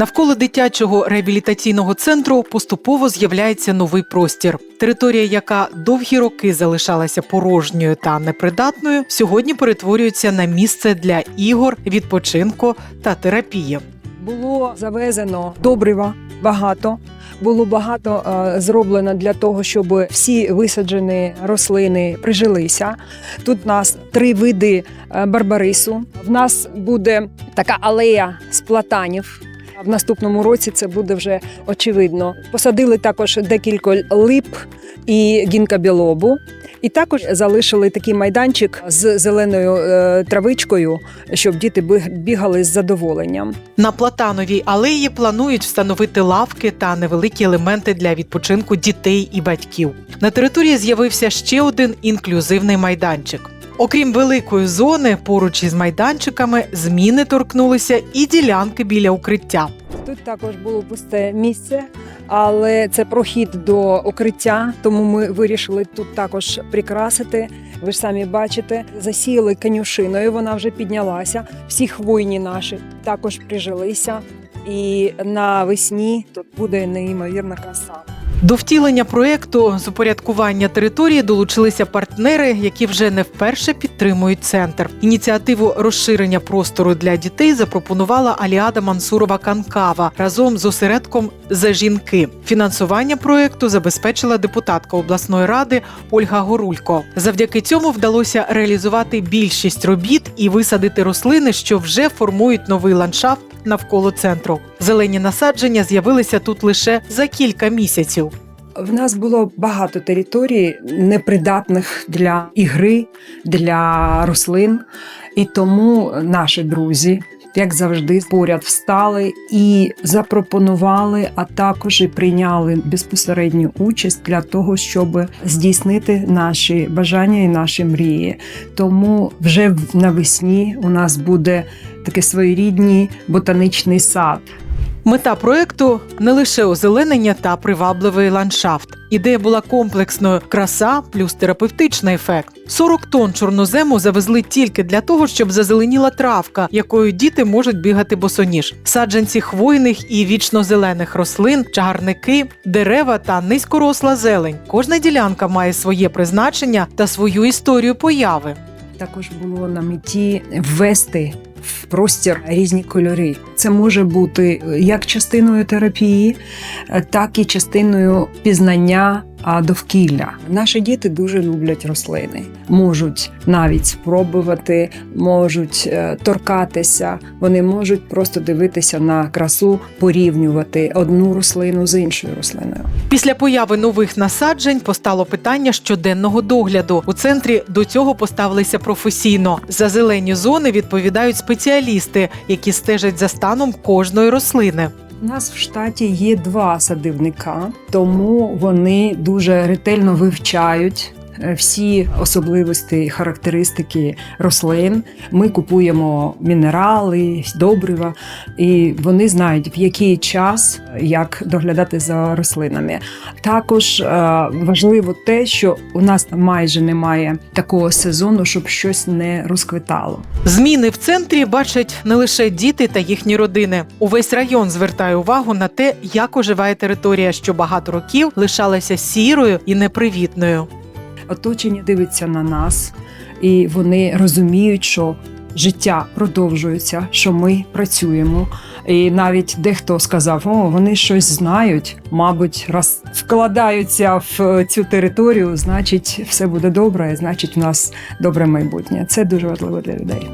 Навколо дитячого реабілітаційного центру поступово з'являється новий простір. Територія, яка довгі роки залишалася порожньою та непридатною, сьогодні перетворюється на місце для ігор, відпочинку та терапії. Було завезено добрива багато. Було багато е, зроблено для того, щоб всі висаджені рослини прижилися. Тут у нас три види е, барбарису. В нас буде така алея з платанів. В наступному році це буде вже очевидно. Посадили також декілька лип і гінкобілобу. І також залишили такий майданчик з зеленою е, травичкою, щоб діти бігали з задоволенням. На платановій алеї планують встановити лавки та невеликі елементи для відпочинку дітей і батьків. На території з'явився ще один інклюзивний майданчик. Окрім великої зони, поруч із майданчиками зміни торкнулися і ділянки біля укриття. Тут також було пусте місце, але це прохід до укриття, тому ми вирішили тут також прикрасити. Ви ж самі бачите, засіяли конюшиною, вона вже піднялася. Всі хвойні наші також прижилися. І навесні тут буде неймовірна краса. До втілення проєкту з упорядкування території долучилися партнери, які вже не вперше підтримують центр. Ініціативу розширення простору для дітей запропонувала Аліада Мансурова Канкава разом з осередком за жінки. Фінансування проєкту забезпечила депутатка обласної ради Ольга Горулько. Завдяки цьому вдалося реалізувати більшість робіт і висадити рослини, що вже формують новий ландшафт навколо центру. Зелені насадження з'явилися тут лише за кілька місяців. В нас було багато територій непридатних для ігри, для рослин, і тому наші друзі, як завжди, поряд встали і запропонували, а також і прийняли безпосередню участь для того, щоб здійснити наші бажання і наші мрії. Тому вже навесні у нас буде такий своєрідний ботанічний сад. Мета проекту не лише озеленення та привабливий ландшафт. Ідея була комплексною краса плюс терапевтичний ефект. 40 тонн чорнозему завезли тільки для того, щоб зазеленіла травка, якою діти можуть бігати босоніж. Саджанці хвойних і вічнозелених рослин, чагарники, дерева та низькоросла зелень. Кожна ділянка має своє призначення та свою історію появи. Також було на меті ввести в простір різні кольори. Це може бути як частиною терапії, е, так і частиною пізнання а, довкілля. Наші діти дуже люблять рослини, можуть навіть спробувати, можуть е, торкатися. Вони можуть просто дивитися на красу, порівнювати одну рослину з іншою рослиною. Після появи нових насаджень постало питання щоденного догляду. У центрі до цього поставилися професійно. За зелені зони відповідають спеціалісти, які стежать за станом кожної рослини. У нас в штаті є два садівника, тому вони дуже ретельно вивчають. Е, Всі особливості і характеристики рослин. Ми купуємо мінерали, добрива, і вони знають, в який час як доглядати за рослинами. Також е, важливо те, що у нас майже немає такого сезону, щоб щось не розквитало. Зміни в центрі бачать не лише діти та їхні родини. Увесь район звертає увагу на те, як оживає територія, що багато років лишалася сірою і непривітною. Оточення дивиться на нас, і вони розуміють, що життя продовжується, що ми працюємо. І навіть дехто сказав: о, вони щось знають, мабуть, раз вкладаються в цю територію, значить, все буде добре, значить, в нас добре майбутнє. Це дуже важливо для людей.